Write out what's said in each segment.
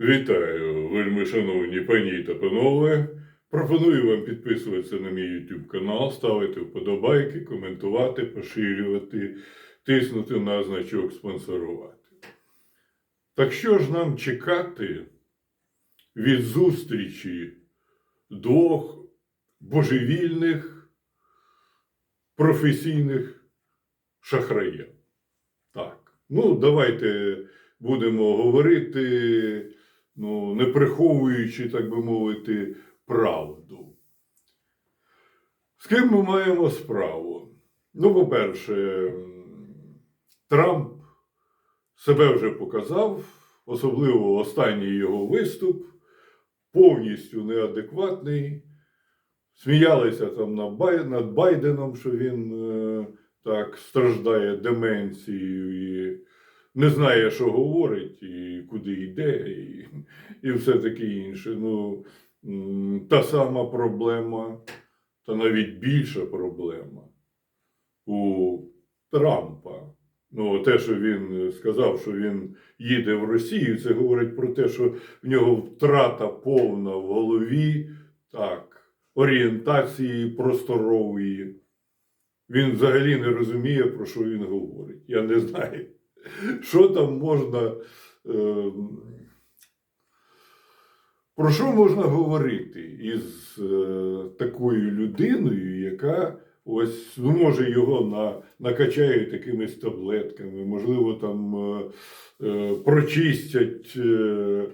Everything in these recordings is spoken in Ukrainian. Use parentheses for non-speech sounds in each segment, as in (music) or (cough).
Вітаю, вельми шановні пані та панове. Пропоную вам підписуватися на мій YouTube канал, ставити вподобайки, коментувати, поширювати, тиснути на значок спонсорувати. Так що ж нам чекати від зустрічі двох божевільних професійних шахраїв? Так. Ну, давайте будемо говорити, ну, не приховуючи, так би мовити, правду. З ким ми маємо справу? Ну, по-перше, Трамп себе вже показав, особливо останній його виступ, повністю неадекватний. Сміялися там над Байденом, що він е, так страждає деменцією і не знає, що говорить, і куди йде, і, і все таке інше. Ну, та сама проблема, та навіть більша проблема у Трампа. Ну, те, що він сказав, що він їде в Росію, це говорить про те, що в нього втрата повна в голові, так, орієнтації просторової. Він взагалі не розуміє, про що він говорить. Я не знаю, (laughs) що там можна. Е, про що можна говорити із е, такою людиною, яка ось ну, може його на, накачають якимись таблетками, можливо, там е, е, прочистять е,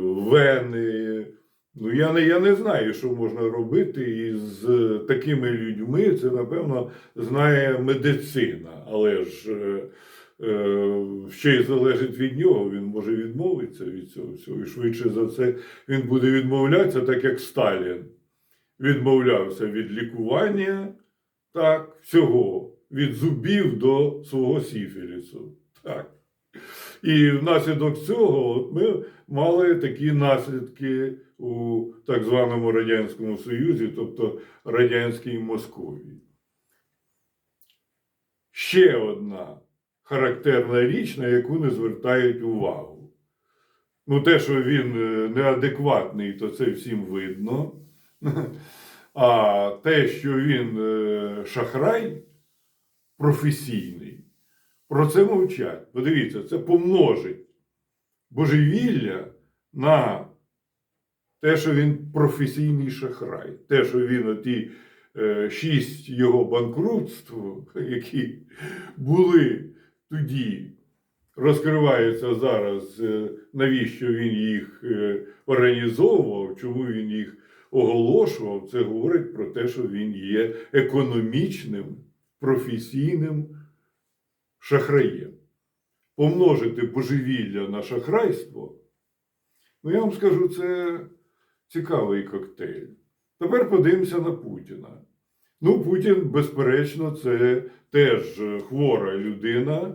вени. Ну, я не, я не знаю, що можна робити із е, такими людьми. Це, напевно, знає медицина, але ж е, ще й залежить від нього, він може відмовитися від цього всього. І швидше за все він буде відмовлятися, так як Сталін відмовлявся від лікування, так, всього, від зубів до свого сіфілісу. Так. І внаслідок цього ми мали такі наслідки у так званому Радянському Союзі, тобто радянській Московії. Ще одна характерна річ, на яку не звертають увагу. Ну, те, що він е, неадекватний, то це всім видно. (laughs) А те, що він е, шахрай професійний, про це мовчать. Подивіться, це помножить божевілля на те, що він професійний шахрай, те, що він оті е, шість його банкрутств, (laughs) які були тоді, розкриваються зараз, е, навіщо він їх е, організовував, чому він їх оголошував, це говорить про те, що він є економічним, професійним шахраєм. Помножити божевілля на шахрайство, ну я вам скажу, це цікавий коктейль. Тепер подивимося на Путіна. Ну, Путін, безперечно, це теж хвора людина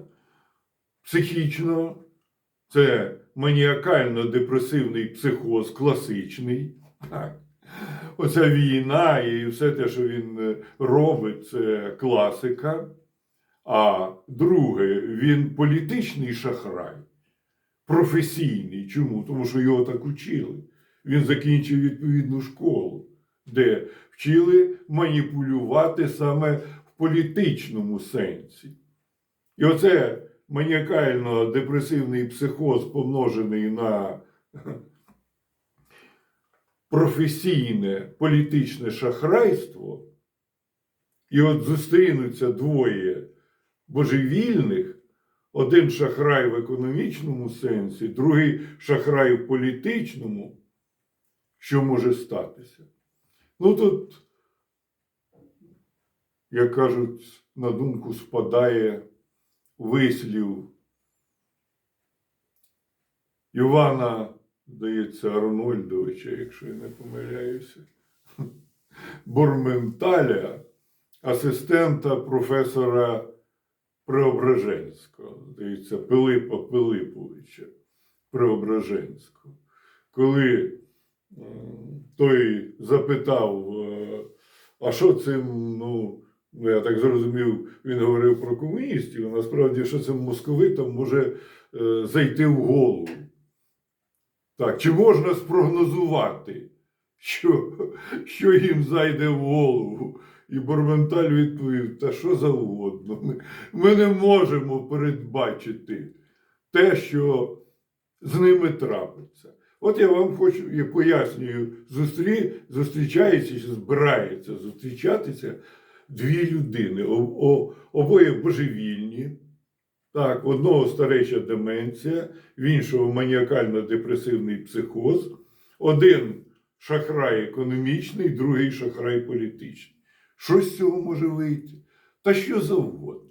психічно, це маніакально-депресивний психоз класичний. Так. Оця війна і все те, що він е, робить, це класика. А друге, він політичний шахрай, професійний. Чому? Тому що його так учили. Він закінчив відповідну школу, де вчили маніпулювати саме в політичному сенсі. І оце маніакально-депресивний психоз, помножений на професійне політичне шахрайство, і от зустрінуться двоє божевільних, один шахрай в економічному сенсі, другий шахрай в політичному, що може статися? Ну тут, як кажуть, на думку спадає вислів Івана, здається, Арнольдовича, якщо я не помиляюся, Бурменталя, асистента професора Преображенського, здається, Пилипа Пилиповича Преображенського. Коли той запитав, е, а що цим, ну, ну, я так зрозумів, він говорив про комуністів, а насправді, що цим московитам може е, зайти в голову. Так, чи можна спрогнозувати, що, що їм зайде в голову? І Борменталь відповів: та що завгодно. Ми, ми не можемо передбачити те, що з ними трапиться. От я вам хочу і пояснюю, зустрі, зустрічається, збирається зустрічатися дві людини. О- обоє божевільні. Так, одного стареча деменція, в іншого маніакально-депресивний психоз. Один шахрай економічний, другий шахрай політичний. Що з цього може вийти? Та що завгодно.